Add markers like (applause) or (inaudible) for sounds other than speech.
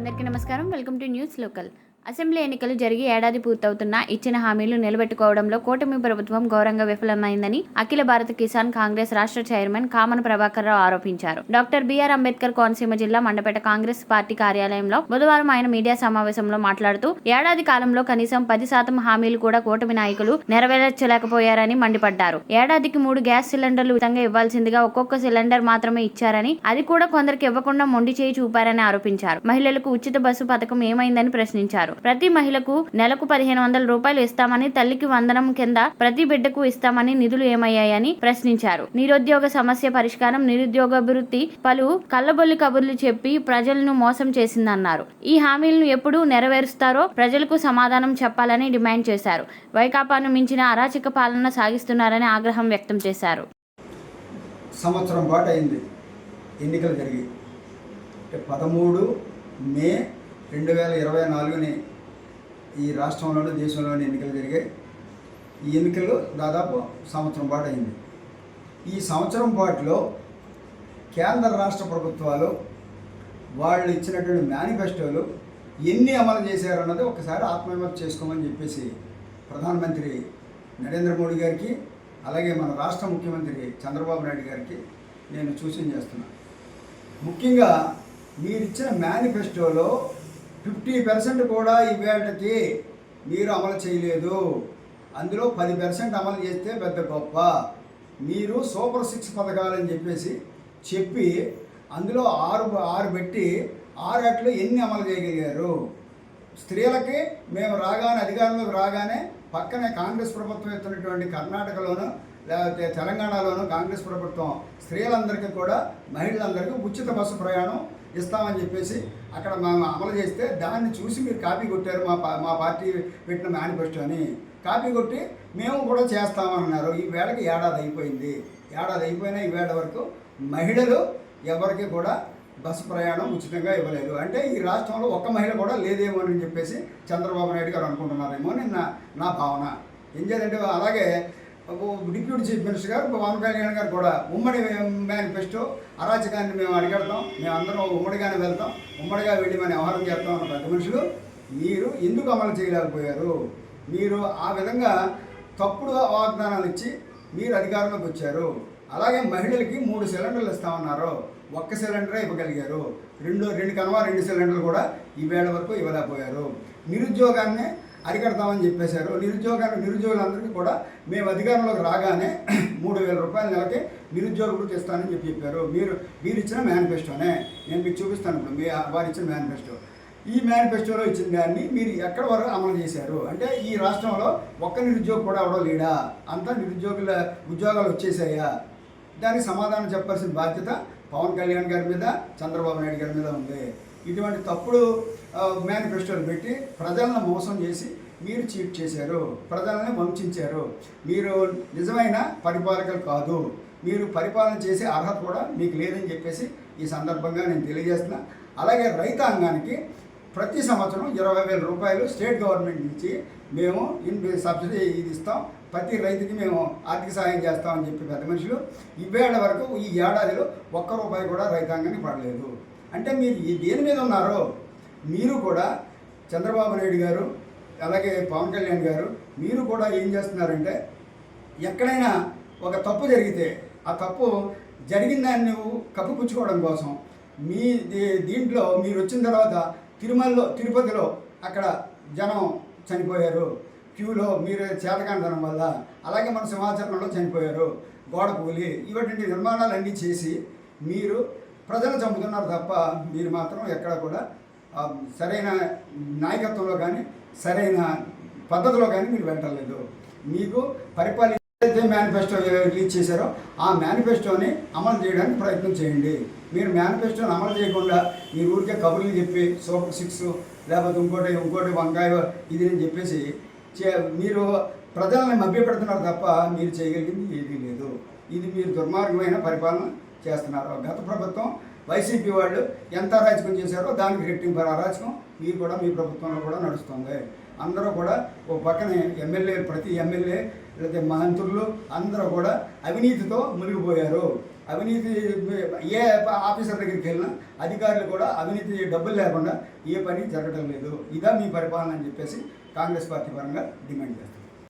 అందరికీ నమస్కారం. Welcome to News Local. Assembly ఎన్నికలు జరిగి ఏడాది పూర్తవుతున్నా ఇచ్చిన హామీలు నిలబెట్టుకోవడంలో కూటమి ప్రభుత్వం ఘోరంగా విఫలమైందని అఖిల భారత కిసాన్ కాంగ్రెస్ రాష్ట్ర చైర్మన్ కామన ప్రభాకర్ రావు ఆరోపించారు. డాక్టర్ బిఆర్ అంబేద్కర్ కోనసీమ జిల్లా మండపేట కాంగ్రెస్ పార్టీ కార్యాలయంలో బుధవారం ఆయన మీడియా సమావేశంలో మాట్లాడుతూ ఏడాది కాలంలో కనీసం పది శాతం హామీలు కూడా కూటమి నాయకులు నెరవేర్చలేకపోయారని మండిపడ్డారు. ఏడాదికి మూడు గ్యాస్ సిలిండర్లు ఉచితంగా ఇవ్వాల్సిందిగా ఒక్కొక్క సిలిండర్ మాత్రమే ఇచ్చారని అది కూడా కొందరికి ఇవ్వకుండా మొండి చేయి చూపారని ఆరోపించారు. మహిళలకు ఉచిత బస్సు పథకం ఏమైందని ప్రశ్నించారు. ప్రతి మహిళకు నెలకు పదిహేను వందల రూపాయలు ఇస్తామని తల్లికి వందనం కింద ప్రతి బిడ్డకు ఇస్తామని నిధులు ఏమయ్యాయని ప్రశ్నించారు. నిరుద్యోగ సమస్య పరిష్కారం నిరుద్యోగాభివృద్ధి పలు కళ్ళబొల్లి కబుర్లు చెప్పి ప్రజలను మోసం చేసిందన్నారు. ఈ హామీలను ఎప్పుడు నెరవేరుస్తారో ప్రజలకు సమాధానం చెప్పాలని డిమాండ్ చేశారు. వైకాపాను మించిన అరాచక పాలన సాగిస్తున్నారని ఆగ్రహం వ్యక్తం చేశారు. సంవత్సరం పాటు అయింది. ఎన్నికలు జరిగి పదమూడు మే రెండు వేల ఇరవై నాలుగుని ఈ రాష్ట్రంలోనూ దేశంలోని ఎన్నికలు జరిగాయి. ఈ ఎన్నికలు దాదాపు సంవత్సరం పాటు అయింది. ఈ సంవత్సరం పాటులో కేంద్ర రాష్ట్ర ప్రభుత్వాలు వాళ్ళు ఇచ్చినటువంటి మేనిఫెస్టోలు ఎన్ని అమలు చేశారన్నది ఒకసారి ఆత్మవిమర్శ చేసుకోమని చెప్పేసి ప్రధానమంత్రి నరేంద్ర మోడీ గారికి అలాగే మన రాష్ట్ర ముఖ్యమంత్రి చంద్రబాబు నాయుడు గారికి నేను సూచన చేస్తున్నాను ముఖ్యంగా మీరిచ్చిన మేనిఫెస్టోలో ఫిఫ్టీ పర్సెంట్ కూడా ఇవేటకి మీరు అమలు చేయలేదు. అందులో పది పర్సెంట్ అమలు చేస్తే పెద్ద గొప్ప. మీరు సూపర్ సిక్స్ పథకాలని చెప్పేసి చెప్పి అందులో ఆరు ఆరు పెట్టి ఆరు అట్లు ఎన్ని అమలు చేయగలిగారు? స్త్రీలకి మేము రాగానే అధికారంలోకి రాగానే పక్కనే కాంగ్రెస్ ప్రభుత్వం ఎత్తున్నటువంటి కర్ణాటకలోను లేకపోతే తెలంగాణలోను కాంగ్రెస్ ప్రభుత్వం స్త్రీలందరికీ కూడా మహిళలందరికీ ఉచిత బస్సు ప్రయాణం ఇస్తామని చెప్పేసి అక్కడ మేము అమలు చేస్తే దాన్ని చూసి మీరు కాపీ కొట్టారు మా పా- మా పార్టీ పెట్టిన మేనిఫెస్టోని కాపీ కొట్టి మేము కూడా చేస్తామన్నారు. ఈ వేళకి ఏడాది అయిపోయింది. ఏడాది అయిపోయినా ఈ వేళ వరకు మహిళలు ఎవరికి కూడా బస్సు ప్రయాణం ఉచితంగా ఇవ్వలేదు. అంటే ఈ రాష్ట్రంలో ఒక్క మహిళ కూడా లేదేమో అని చెప్పేసి చంద్రబాబు నాయుడు గారు అనుకుంటున్నారేమో అని నా నా భావన. ఏం చేయాలంటే అలాగే డిప్యూటీ చీఫ్ మినిస్టర్ గారు పవన్ కళ్యాణ్ గారు కూడా ఉమ్మడి మేనిఫెస్టో అరాచకాన్ని మేము అడిగడతాం. మేము అందరం ఉమ్మడిగానే వెళ్తాం. ఉమ్మడిగా వెళ్ళి మనం వ్యవహారం చేస్తాం అన్న పెద్ద మనుషులు. మీరు ఎందుకు అమలు చేయలేకపోయారు? మీరు ఆ విధంగా తప్పుడు వాగ్దానాలు ఇచ్చి మీరు అధికారంలోకి వచ్చారు. అలాగే మహిళలకి మూడు సిలిండర్లు ఇస్తామన్నారు. ఒక్క సిలిండరే ఇవ్వగలిగారు. రెండు రెండు కనవా రెండు సిలిండర్లు కూడా ఈ వేళ వరకు ఇవ్వలేకపోయారు. నిరుద్యోగాన్ని అరికడతామని చెప్పేశారు. నిరుద్యోగాన్ని నిరుద్యోగులందరికీ కూడా మేము అధికారంలోకి రాగానే (clears throat) మూడు వేల రూపాయల నెలకి నిరుద్యోగులకు ఇస్తానని చెప్పి చెప్పారు. మీరు మీరు ఇచ్చిన మేనిఫెస్టోనే. నేను మీకు చూపిస్తాను ఇప్పుడు. మీ వారు ఇచ్చిన మేనిఫెస్టో. ఈ మేనిఫెస్టోలో ఇచ్చిన దాన్ని మీరు ఎక్కడ వరకు అమలు చేశారు? అంటే ఈ రాష్ట్రంలో ఒక్క నిరుద్యోగి కూడా అవడం లేడా? అంతా నిరుద్యోగుల ఉద్యోగాలు వచ్చేసాయా? దానికి సమాధానం చెప్పాల్సిన బాధ్యత పవన్ కళ్యాణ్ గారి మీద చంద్రబాబు నాయుడు గారి మీద ఉంది. ఇటువంటి తప్పుడు మేనిఫెస్టోలు పెట్టి ప్రజలను మోసం చేసి మీరు చీట్ చేశారు ప్రజలను వంచారు. మీరు నిజమైన పరిపాలకులు కాదు. మీరు పరిపాలన చేసే అర్హత కూడా మీకు లేదని చెప్పేసి ఈ సందర్భంగా నేను తెలియజేస్తున్నా. అలాగే రైతాంగానికి ప్రతి సంవత్సరం ఇరవై వేల రూపాయలు స్టేట్ గవర్నమెంట్ నుంచి మేము ఇన్ సబ్సిడీ ఇది ఇస్తాం. ప్రతి రైతుకి మేము ఆర్థిక సహాయం చేస్తామని చెప్పి పెద్ద మనుషులు ఇవేళ వరకు ఈ ఏడాదిలో ఒక్క రూపాయి కూడా రైతాంగానికి పడలేదు. అంటే మీరు ఈ దేని మీద ఉన్నారో మీరు కూడా చంద్రబాబు నాయుడు గారు అలాగే పవన్ కళ్యాణ్ గారు మీరు కూడా ఏం చేస్తున్నారంటే ఎక్కడైనా ఒక తప్పు జరిగితే ఆ తప్పు జరిగిన దాన్ని నువ్వు కప్పిపుచ్చుకోవడం కోసం మీ దీ- దీంట్లో మీరు వచ్చిన తర్వాత తిరుమలలో తిరుపతిలో అక్కడ జనం చనిపోయారు. క్యూలో మీరు చేతకాంతనం వల్ల అలాగే మన సింహాచరణలో చనిపోయారు. గోడ కూలి ఇటువంటి నిర్మాణాలన్నీ చేసి మీరు ప్రజలు చంపుతున్నారు తప్ప మీరు మాత్రం ఎక్కడ కూడా సరైన నాయకత్వంలో కానీ సరైన పద్ధతిలో కానీ మీరు వెళ్ళలేదు. మీకు పరిపాలన ఏదైతే మేనిఫెస్టో రిలీజ్ చేశారో ఆ మేనిఫెస్టోని అమలు చేయడానికి ప్రయత్నం చేయండి. మీరు మేనిఫెస్టోని అమలు చేయకుండా మీ ఊరికే కబుర్లు చెప్పి సూపర్ సిక్స్ లేకపోతే ఇంకోటి ఇంకోటి వంకాయ ఇది అని చెప్పేసి చే మీరు ప్రజలను మభ్యపెడుతున్నారు తప్ప మీరు చేయగలిగింది ఏదీ లేదు. ఇది మీరు దుర్మార్గమైన పరిపాలన. చేస్తున్నారు. గత ప్రభుత్వం వైసీపీ వాళ్ళు ఎంత అరాచకం చేశారో దానికి రెట్టింపు అరాచకం మీరు కూడా మీ ప్రభుత్వంలో కూడా నడుస్తుంది. అందరూ కూడా ఓ పక్కన ఎమ్మెల్యే ప్రతి ఎమ్మెల్యే లేకపోతే మంత్రులు అందరూ కూడా అవినీతితో మునిగిపోయారు. అవినీతి ఏ ఆఫీసర్ దగ్గరికి వెళ్ళినా అధికారులు కూడా అవినీతి డబ్బులు లేకుండా ఏ పని జరగడం లేదు. ఇదా మీ పరిపాలన అని చెప్పేసి కాంగ్రెస్ పార్టీ పరంగా డిమాండ్ చేస్తారు